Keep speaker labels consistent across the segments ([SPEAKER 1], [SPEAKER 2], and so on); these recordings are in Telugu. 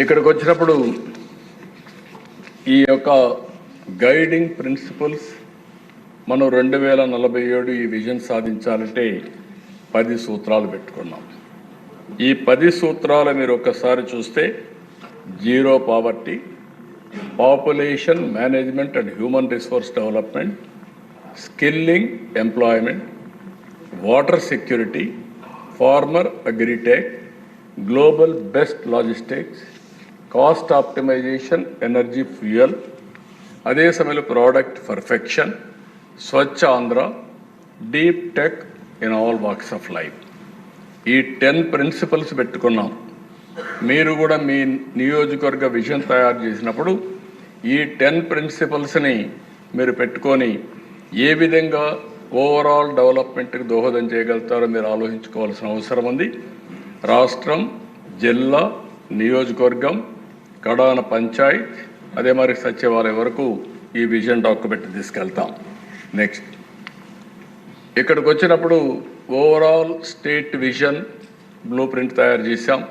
[SPEAKER 1] ఇక్కడికి వచ్చినప్పుడు ఈ యొక్క గైడింగ్ ప్రిన్సిపల్స్ మనం రెండు వేల నలభై ఏడు ఈ విజన్ సాధించాలంటే పది సూత్రాలు పెట్టుకున్నాం. ఈ పది సూత్రాలు మీరు ఒక్కసారి చూస్తే zero poverty population management and human resource development skilling employment water security farmer agritech global best logistics cost optimisation energy fuel అదే సమయంలో product perfection Swachh Andhra. Deep tech in all walks of life ఈ టెన్ ప్రిన్సిపల్స్ పెట్టుకున్నాం. మీరు కూడా మీ నియోజకవర్గ విజన్ తయారు చేసినప్పుడు ఈ టెన్ ప్రిన్సిపల్స్ని మీరు పెట్టుకొని ఏ విధంగా ఓవరాల్ డెవలప్మెంట్కి దోహదం చేయగలుగుతారో మీరు ఆలోచించుకోవాల్సిన అవసరం ఉంది. రాష్ట్రం జిల్లా నియోజకవర్గం కడాన పంచాయత్ అదే మరి సచివాలయం వరకు ఈ విజన్ డాక్యుమెంట్ తీసుకెళ్తాం. నెక్స్ట్. ఇక్కడికి వచ్చినప్పుడు overall state vision blueprint తయారు చేశాం.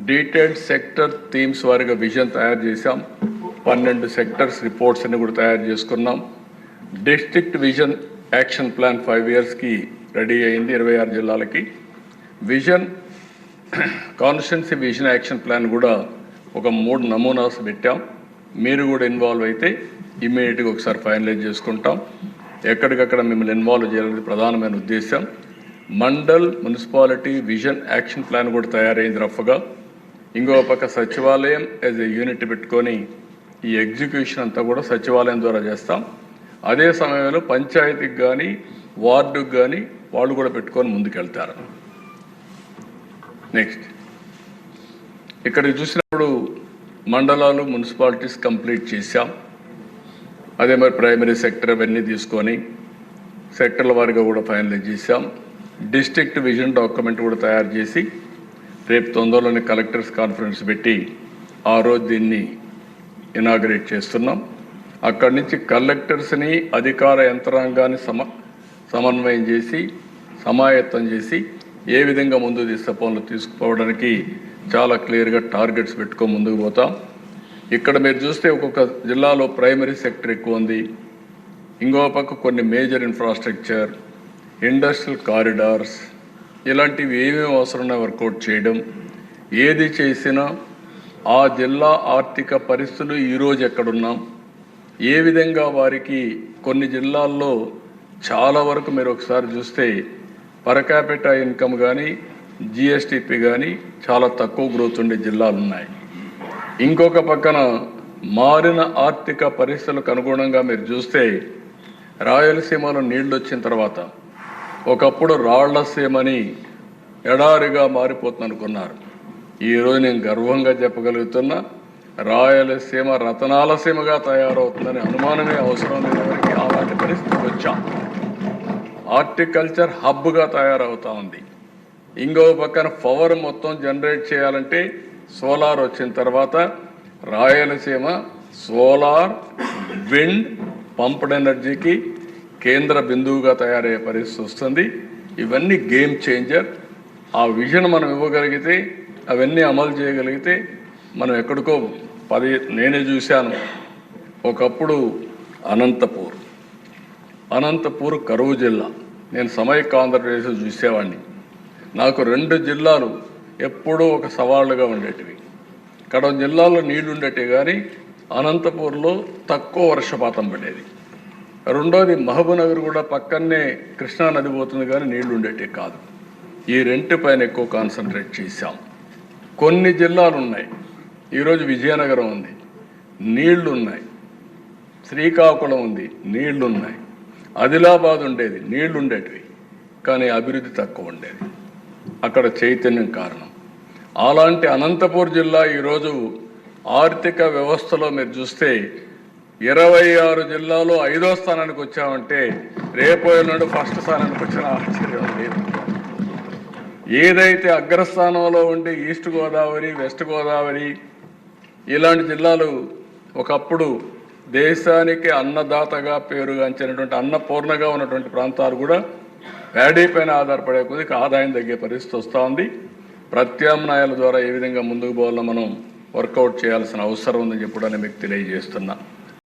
[SPEAKER 1] డీటెయిల్డ్ సెక్టర్ థీమ్స్ వారిగా విజన్ తయారు చేశాం. పన్నెండు సెక్టర్స్ రిపోర్ట్స్ అన్ని కూడా తయారు చేసుకున్నాం. District vision action plan five ఇయర్స్కి రెడీ అయింది ఇరవై ఆరు జిల్లాలకి. Vision constituency vision action plan కూడా ఒక మూడు నమూనాస్ పెట్టాం. మీరు కూడా ఇన్వాల్వ్ అయితే ఇమ్మీడియట్గా ఒకసారి ఫైనలైజ్ చేసుకుంటాం. ఎక్కడికక్కడ మిమ్మల్ని ఇన్వాల్వ్ చేయాలనేది ప్రధానమైన ఉద్దేశం mandal municipality vision action plan కూడా తయారైంది రఫ్గా. ఇంకో పక్క సచివాలయం యాజ్ ఎ యూనిట్ పెట్టుకొని ఈ ఎగ్జిక్యూషన్ అంతా కూడా సచివాలయం ద్వారా చేస్తాం. అదే సమయంలో పంచాయతీకి కానీ వార్డుకి కానీ వాళ్ళు కూడా పెట్టుకొని ముందుకెళ్తారు. నెక్స్ట్ ఇక్కడ చూసినప్పుడు మండలాలు మున్సిపాలిటీస్ కంప్లీట్ చేశాం. అదే మరి ప్రైమరీ సెక్టర్ అవన్నీ తీసుకొని సెక్టర్ల వారిగా కూడా ఫైనలైజ్ చేశాం. డిస్ట్రిక్ట్ విజన్ డాక్యుమెంట్ కూడా తయారు చేసి రేపు తొందరలోనే కలెక్టర్స్ కాన్ఫరెన్స్ పెట్టి ఆ రోజు దీన్ని ఇనాగరేట్ చేస్తున్నాం. అక్కడి నుంచి కలెక్టర్స్ని అధికార యంత్రాంగాన్ని సమ సమన్వయం చేసి సమాయత్తం చేసి ఏ విధంగా ముందు తీసే పనులు తీసుకుపోవడానికి చాలా క్లియర్గా టార్గెట్స్ పెట్టుకో ముందుకు పోతాం. ఇక్కడ మీరు చూస్తే ఒక్కొక్క జిల్లాలో ప్రైమరీ సెక్టర్ ఎక్కువ ఉంది. ఇంకో పక్క కొన్ని మేజర్ ఇన్ఫ్రాస్ట్రక్చర్ ఇండస్ట్రియల్ కారిడార్స్ ఇలాంటివి ఏమేమి అవసరమో వర్కౌట్ చేయడం ఏది చేసినా ఆ జిల్లా ఆర్థిక పరిస్థితులు ఈరోజు ఎక్కడున్నాం. ఏ విధంగా వారికి కొన్ని జిల్లాల్లో చాలా వరకు మీరు ఒకసారి చూస్తే పరకాపిట ఇన్కమ్ కానీ జిఎస్టిపి కానీ చాలా తక్కువ గ్రోత్ ఉండే జిల్లాలు ఉన్నాయి. ఇంకొక పక్కన మారిన ఆర్థిక పరిస్థితులకు అనుగుణంగా మీరు చూస్తే రాయలసీమలో నీళ్ళు వచ్చిన తర్వాత ఒకప్పుడు రాళ్ళసీమని ఎడారిగా మారిపోతుంది అనుకున్నారు ఈరోజు నేను గర్వంగా చెప్పగలుగుతున్నా రాయలసీమ రతనాలసీమగా తయారవుతుందని అనుమానమే అవసరం లేని అలాంటి పరిస్థితికి వచ్చాం. హార్టికల్చర్ హబ్గా తయారవుతా ఉంది. ఇంకో పక్కన పవర్ మొత్తం జనరేట్ చేయాలంటే సోలార్ వచ్చిన తర్వాత రాయలసీమ సోలార్ విండ్ పంప్డ్ ఎనర్జీకి కేంద్ర బిందువుగా తయారయ్యే పరిస్థితి వస్తుంది. ఇవన్నీ గేమ్ చేంజర్. ఆ విజన్ మనం ఇవ్వగలిగితే అవన్నీ అమలు చేయగలిగితే మనం ఎక్కడికో పది నేనే చూశాను ఒకప్పుడు అనంతపూర్. అనంతపూర్ కరువు జిల్లా. నేను సమైక్య ఆంధ్రప్రదేశ్ చూసేవాడిని. నాకు రెండు జిల్లాలు ఎప్పుడూ ఒక సవాళ్ళుగా ఉండేటివి. కడవ జిల్లాలో నీళ్ళు ఉండేటివి కానీ అనంతపూర్లో తక్కువ వర్షపాతం పడేది. రెండోది మహబూబ్నగర్ కూడా పక్కనే కృష్ణా నది పోతుంది కానీ నీళ్ళు ఉండేటివి కాదు. ఈ రెంటి పైన ఎక్కువ కాన్సన్ట్రేట్ చేశాం. కొన్ని జిల్లాలు ఉన్నాయి. ఈరోజు విజయనగరం ఉంది. నీళ్ళు ఉన్నాయి. శ్రీకాకుళం ఉంది. నీళ్ళు ఉన్నాయి. ఆదిలాబాద్ ఉండేది. నీళ్ళు ఉండేటివి. కానీ అభివృద్ధి తక్కువ ఉండేది. అక్కడ చైతన్యం కారణం. అలాంటి అనంతపూర్ జిల్లా ఈరోజు ఆర్థిక వ్యవస్థలో మీరు చూస్తే ఇరవై ఆరు జిల్లాలో ఐదో స్థానానికి వచ్చామంటే రేపు ఎల్లుండి ఫస్ట్ స్థానానికి వచ్చిన ఆశ్చర్యం లేదు. ఏదైతే అగ్రస్థానంలో ఉండి ఈస్ట్ గోదావరి వెస్ట్ గోదావరి ఇలాంటి జిల్లాలు ఒకప్పుడు దేశానికి అన్నదాతగా పేరుగాంచినటువంటి అన్నపూర్ణగా ఉన్నటువంటి ప్రాంతాలు కూడా ప్యాడీ పైన ఆధారపడే కొద్దికి ఆదాయం తగ్గే పరిస్థితి వస్తూ ఉంది. ప్రత్యామ్నాయాల ద్వారా ఏ విధంగా ముందుకు పోవాలో మనం వర్కౌట్ చేయాల్సిన అవసరం ఉందని చెప్పడానికి మీకు తెలియజేస్తున్నా.